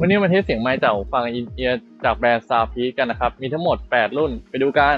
วันนี้มาเทสเสียงไมค์จากฟังอินเอียร์จากแบรนด์ซาวพีกันนะครับ มีทั้งหมด 8 รุ่นไปดูกัน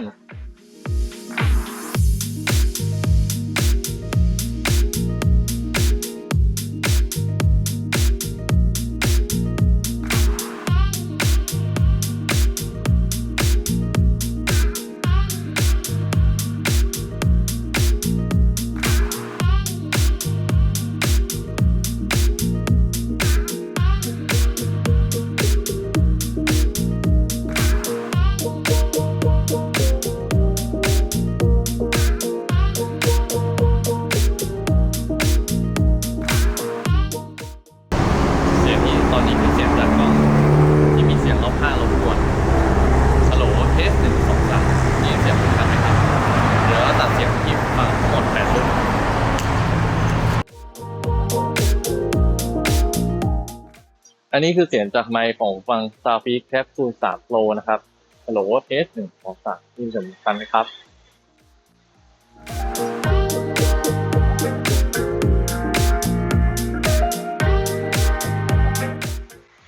อันนี้คือเสียงจากไมค์ของฟัง s o u n d p e a k Capsule 3 Pro นะครับฮัลโหลเทสหนึ่งสองสามนี่สำคัญไหมครับ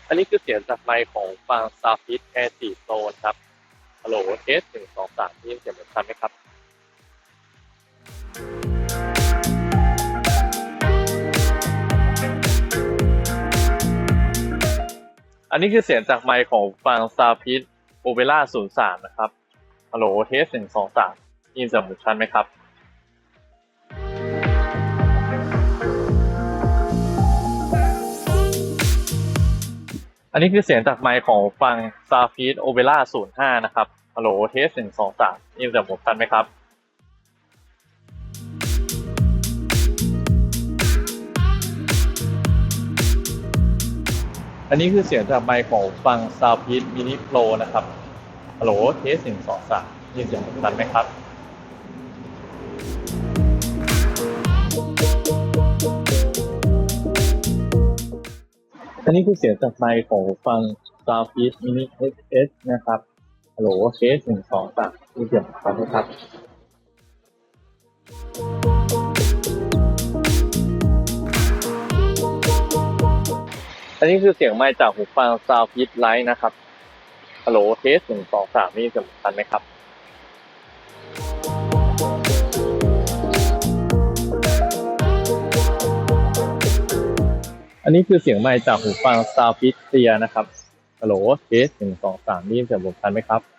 อันนี้คือเสียงจากไมค์ของฟัง s o u n d p e a k Air 4 Pro นะครับฮัลโหลเทสหนึ่งสองสามนี่เสียงเหมือนกันไหมครับ อันนี้คือเสียงจากไมค์ของฟัง s o u n d p e a k Opera 03นะครับ ฮัลโหล เทสหนึ่งสองสามนี่เสียงเหมือนกันไหมครับอันนี้คือเสียงจากไมค์ของฟัง s o u n d p e a k Opera 05นะครับฮัลโหลเทสหนึ่งสองสามนี่เสียงเหมือนกันไหมครับ อันนี้คือเสียงจากไมค์ของฟัง s o u n d p e a k Mini Pro นะครับ ฮัลโหลเทสหนึ่งสองสามนี่เสียงดันไหมครับอันนี้คือเสียงจากไมค์ของฟัง s o u n d p e a k Mini XS นะครับ ฮัลโหลเทสหนึ่งสองสามนี่เสียงเหมือนกันไหมครับ อันนี้คือเสียงไมค์จากหูฟัง s o u n d p e a k Lite นะครับ ฮัลโหลเทสหนึ่งสองสามนี่เสียงบวกกันไหมครับอันนี้คือเสียงไมค์จากหูฟัง Soundfitia นะครับฮัลโหลเทสหนึ่งสองสามนี่เสียงบวกกันไหมครับ